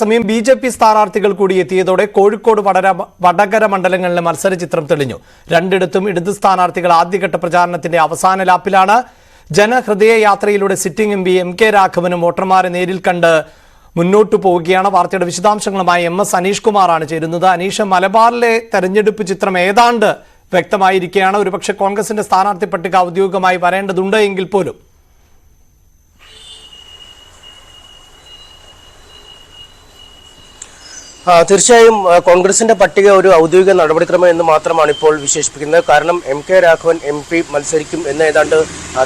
സമയം B J P സ്ഥാനാർത്ഥികൾ കൂടി എത്തിയതോടെ കോഴിക്കോട് വടര വടകര മണ്ഡലങ്ങളിലെ മത്സര ചിത്രം തെളിഞ്ഞു. രണ്ടിടത്തും ഇടത് സ്ഥാനാർത്ഥികൾ ആദ്യഘട്ട പ്രചാരണത്തിന്റെ അവസാന ലാപ്പിലാണ്. ജനഹൃദയ യാത്രയിലൂടെ sitting M P M K രാഘവനും വോട്ടർമാരെ നേരിൽ കണ്ട് മുന്നോട്ടു പോവുകയാണ്. വാർത്തയുടെ വിശദാംശങ്ങളുമായി എം എസ് അനീഷ് കുമാറാണ് ചേരുന്നത്. അനീഷ് മലബാറിലെ തെരഞ്ഞെടുപ്പ് ചിത്രം ഏതാണ്ട് വ്യക്തമായിരിക്കുകയാണ്. ഒരുപക്ഷെ കോൺഗ്രസിന്റെ സ്ഥാനാർത്ഥി പട്ടിക ഔദ്യോഗികമായി വരേണ്ടതുണ്ട് എങ്കിൽ പോലും. തീർച്ചയായും കോൺഗ്രസിന്റെ പട്ടിക ഒരു ഔദ്യോഗിക നടപടിക്രമം എന്ന് മാത്രമാണ് ഇപ്പോൾ വിശേഷിപ്പിക്കുന്നത്. കാരണം M K Raghavan M P മത്സരിക്കും എന്ന് ഏതാണ്ട്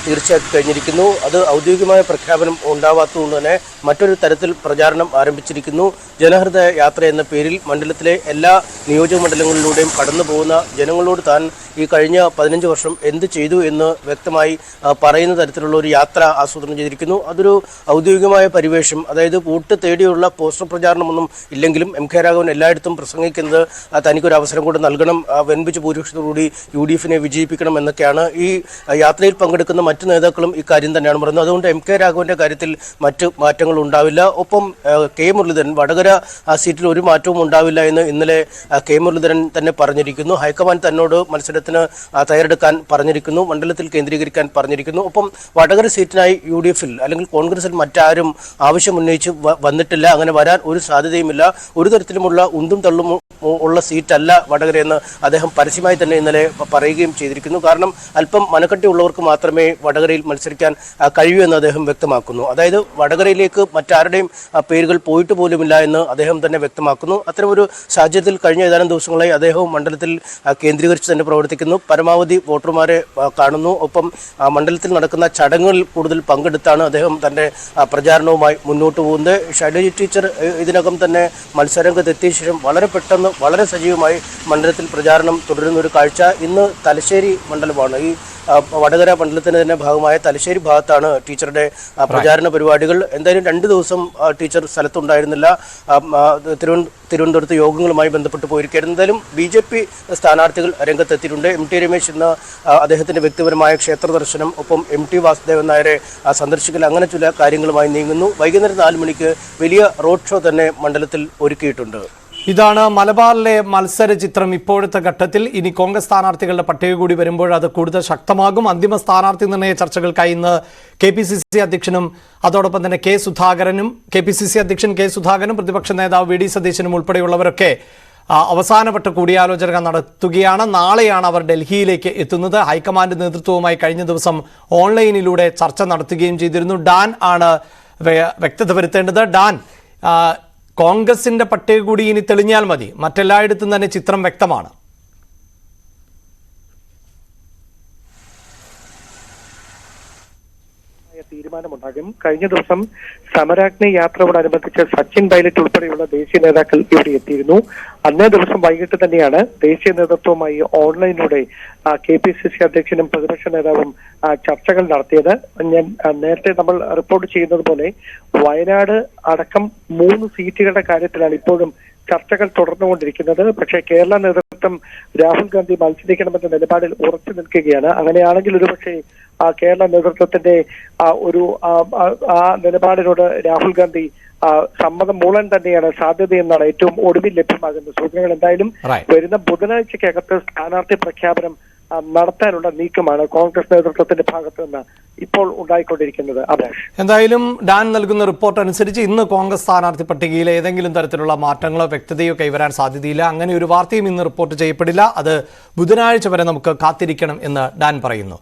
തീർച്ചയാക്കി കഴിഞ്ഞിരിക്കുന്നു. അത് ഔദ്യോഗികമായ പ്രഖ്യാപനം ഉണ്ടാവാത്തതുകൊണ്ട് തന്നെ മറ്റൊരു തരത്തിൽ പ്രചാരണം ആരംഭിച്ചിരിക്കുന്നു. ജനഹൃദയ യാത്ര എന്ന പേരിൽ മണ്ഡലത്തിലെ എല്ലാ നിയോജക മണ്ഡലങ്ങളിലൂടെയും കടന്നു പോകുന്ന ജനങ്ങളോട് താൻ ഈ കഴിഞ്ഞ പതിനഞ്ച് വർഷം എന്ത് ചെയ്തു എന്ന് വ്യക്തമായി പറയുന്ന തരത്തിലുള്ള ഒരു യാത്ര ആസൂത്രണം ചെയ്തിരിക്കുന്നു. അതൊരു ഔദ്യോഗികമായ പരിവേഷം അതായത് വോട്ട് തേടിയുള്ള പോസ്റ്റർ പ്രചാരണമൊന്നും ഇല്ലെങ്കിലും എം കെ രാഘവൻ എല്ലായിടത്തും പ്രസംഗിക്കുന്നത് തനിക്കൊരു അവസരം കൂടെ നൽകണം വൻപിച്ച ഭൂരിപക്ഷത്തോടുകൂടി യു ഡി എഫിനെ വിജയിപ്പിക്കണം എന്നൊക്കെയാണ് ഈ യാത്രയിൽ പങ്കെടുക്കുന്ന മറ്റു നേതാക്കളും ഇക്കാര്യം കാര്യം തന്നെയാണ് പറയുന്നത്. അതുകൊണ്ട് എം കെ രാഘവന്റെ കാര്യത്തിൽ മറ്റ് മാറ്റങ്ങൾ ഉണ്ടാവില്ല. ഒപ്പം കെ മുരളീധരൻ വടകര സീറ്റിൽ ഒരു മാറ്റവും ഉണ്ടാവില്ല എന്ന് ഇന്നലെ കെ മുരളീധരൻ തന്നെ പറഞ്ഞിരിക്കുന്നു. ഹൈക്കമാൻഡ് തന്നോട് മത്സരത്തിന് തയ്യാറെടുക്കാൻ പറഞ്ഞിരിക്കുന്നു. മണ്ഡലത്തിൽ കേന്ദ്രീകരിക്കാൻ പറഞ്ഞിരിക്കുന്നു. ഒപ്പം വടകര സീറ്റിനായി യു ഡി എഫിൽ അല്ലെങ്കിൽ കോൺഗ്രസിൽ മറ്റാരും ആവശ്യം ഉന്നയിച്ച് വന്നിട്ടില്ല. അങ്ങനെ വരാൻ ഒരു സാധ്യതയുമില്ല. ഒരു തരത്തിലുമുള്ള ഉന്തും തള്ളും ഉള്ള സീറ്റല്ല വടകരയെന്ന് അദ്ദേഹം പരസ്യമായി തന്നെ ഇന്നലെ പറയുകയും ചെയ്തിരിക്കുന്നു. കാരണം അല്പം മനക്കട്ടി ഉള്ളവർക്ക് മാത്രമേ വടകരയിൽ മത്സരിക്കാൻ കഴിയൂ എന്ന് അദ്ദേഹം വ്യക്തമാക്കുന്നു. അതായത് വടകരയിലേക്ക് മറ്റാരുടെയും പേരുകൾ പോയിട്ട് പോലുമില്ല എന്ന് അദ്ദേഹം തന്നെ വ്യക്തമാക്കുന്നു. അത്തരമൊരു സാഹചര്യത്തിൽ കഴിഞ്ഞ ഏതാനും ദിവസങ്ങളായി അദ്ദേഹവും മണ്ഡലത്തിൽ കേന്ദ്രീകരിച്ച് തന്നെ പ്രവർത്തിക്കുന്നു. പരമാവധി വോട്ടർമാരെ കാണുന്നു. ഒപ്പം മണ്ഡലത്തിൽ നടക്കുന്ന ചടങ്ങുകളിൽ കൂടുതൽ പങ്കെടുത്താണ് അദ്ദേഹം തന്റെ പ്രചാരണവുമായി മുന്നോട്ട് പോകുന്നത്. ഷൈലജി ടീച്ചർ ഇതിനകം തന്നെ മത്സരരംഗത്തെത്തിയ ശേഷം വളരെ പെട്ടെന്ന് വളരെ സജീവമായി മണ്ഡലത്തിൽ പ്രചാരണം തുടരുന്ന ഒരു കാഴ്ച. ഇന്ന് തലശ്ശേരി മണ്ഡലമാണ്. ഈ വടകര മണ്ഡലത്തിന് തന്നെ ഭാഗമായ തലശ്ശേരി ഭാഗത്താണ് ടീച്ചറുടെ പ്രചാരണ പരിപാടികൾ. എന്തായാലും രണ്ട് ദിവസം ടീച്ചർ സ്ഥലത്തുണ്ടായിരുന്നില്ല. തിരുവനന്തപുരത്ത് യോഗങ്ങളുമായി ബന്ധപ്പെട്ട് പോയിരിക്കുകയായിരുന്നു. എന്തായാലും ബി ജെ പി സ്ഥാനാർത്ഥികൾ രംഗത്തെത്തിയിട്ടുണ്ട്. എം ടി രമേശ് ഇന്ന് അദ്ദേഹത്തിന്റെ വ്യക്തിപരമായ ക്ഷേത്ര ദർശനം ഒപ്പം എം ടി വാസുദേവൻ നായരെ സന്ദർശിക്കൽ അങ്ങനെ ചില കാര്യങ്ങളുമായി നീങ്ങുന്നു. വൈകുന്നേരം നാല് മണിക്ക് വലിയ റോഡ് ഷോ തന്നെ മണ്ഡലത്തിൽ ഒരുക്കിയിട്ടുണ്ട്. ഇതാണ് മലബാറിലെ മത്സര ചിത്രം. ഇപ്പോഴത്തെ ഘട്ടത്തിൽ ഇനി കോൺഗ്രസ് സ്ഥാനാർത്ഥികളുടെ പട്ടിക കൂടി വരുമ്പോൾ അത് കൂടുതൽ ശക്തമാകും. അന്തിമ സ്ഥാനാർത്ഥി നിർണയ ചർച്ചകൾക്കായി ഇന്ന് കെ പി സി സി അധ്യക്ഷനും അതോടൊപ്പം തന്നെ കെ സുധാകരനും കെ പി സി സി അധ്യക്ഷൻ കെ സുധാകരനും പ്രതിപക്ഷ നേതാവ് വി ഡി സതീശനും ഉൾപ്പെടെയുള്ളവരൊക്കെ അവസാനപ്പെട്ട കൂടിയാലോചന നടത്തുകയാണ്. നാളെയാണ് അവർ ഡൽഹിയിലേക്ക് എത്തുന്നത്. ഹൈക്കമാൻഡ് നേതൃത്വവുമായി കഴിഞ്ഞ ദിവസം ഓൺലൈനിലൂടെ ചർച്ച നടത്തുകയും ചെയ്തിരുന്നു. ഡാൻ ആണ് വ്യക്തത വരുത്തേണ്ടത്. ഡാൻ കോൺഗ്രസിന്റെ പട്ടിക കൂടി ഇനി തെളിഞ്ഞാൽ മതി. മറ്റെല്ലായിടത്തും തന്നെ ചിത്രം വ്യക്തമാണ്. തീരുമാനമുണ്ടാകും. കഴിഞ്ഞ ദിവസം സമരാഗ്നി യാത്രയോടനുബന്ധിച്ച് സച്ചിൻ പൈലറ്റ് ഉൾപ്പെടെയുള്ള ദേശീയ നേതാക്കൾ ഇവിടെ എത്തിയിരുന്നു. അന്നേ ദിവസം വൈകിട്ട് തന്നെയാണ് ദേശീയ നേതൃത്വവുമായി ഓൺലൈനിലൂടെ കെ പി സി സി അധ്യക്ഷനും പ്രതിപക്ഷ നേതാവും ചർച്ചകൾ നടത്തിയത്. ഞാൻ നേരത്തെ നമ്മൾ റിപ്പോർട്ട് ചെയ്യുന്നത് പോലെ വയനാട് അടക്കം മൂന്ന് സീറ്റുകളുടെ കാര്യത്തിലാണ് ഇപ്പോഴും ചർച്ചകൾ തുടർന്നുകൊണ്ടിരിക്കുന്നത്. പക്ഷേ കേരള നേതൃത്വം രാഹുൽ ഗാന്ധി മത്സരിക്കണമെന്ന നിലപാടിൽ ഉറച്ചു നിൽക്കുകയാണ്. അങ്ങനെയാണെങ്കിൽ ഒരുപക്ഷെ കേരള നേതൃത്വത്തിന്റെ ഒരു ആ, നിലപാടിനോട് രാഹുൽ ഗാന്ധി സമ്മതം മൂലം തന്നെയാണ് സാധ്യത എന്നാണ് ഏറ്റവും ഒടുവിൽ ലഭ്യമാകുന്ന സൂചനകൾ. എന്തായാലും. വരുന്ന ബുധനാഴ്ചക്കകത്ത് സ്ഥാനാർത്ഥി പ്രഖ്യാപനം നടത്താനുള്ള നീക്കമാണ് കോൺഗ്രസ് നേതൃത്വത്തിന്റെ ഭാഗത്ത് നിന്ന് ഇപ്പോൾ ഉണ്ടായിക്കൊണ്ടിരിക്കുന്നത്. അഭിലാഷ്. എന്തായാലും ഡാൻ നൽകുന്ന റിപ്പോർട്ട് അനുസരിച്ച് ഇന്ന് കോൺഗ്രസ് സ്ഥാനാർത്ഥി പട്ടികയിൽ ഏതെങ്കിലും തരത്തിലുള്ള മാറ്റങ്ങളോ വ്യക്തതയോ കൈവരാൻ സാധ്യതയില്ല. അങ്ങനെ ഒരു വാർത്തയും ഇന്ന് റിപ്പോർട്ട് ചെയ്യപ്പെടില്ല. അത് ബുധനാഴ്ച വരെ നമുക്ക് കാത്തിരിക്കണം എന്ന് ഡാൻ പറയുന്നു.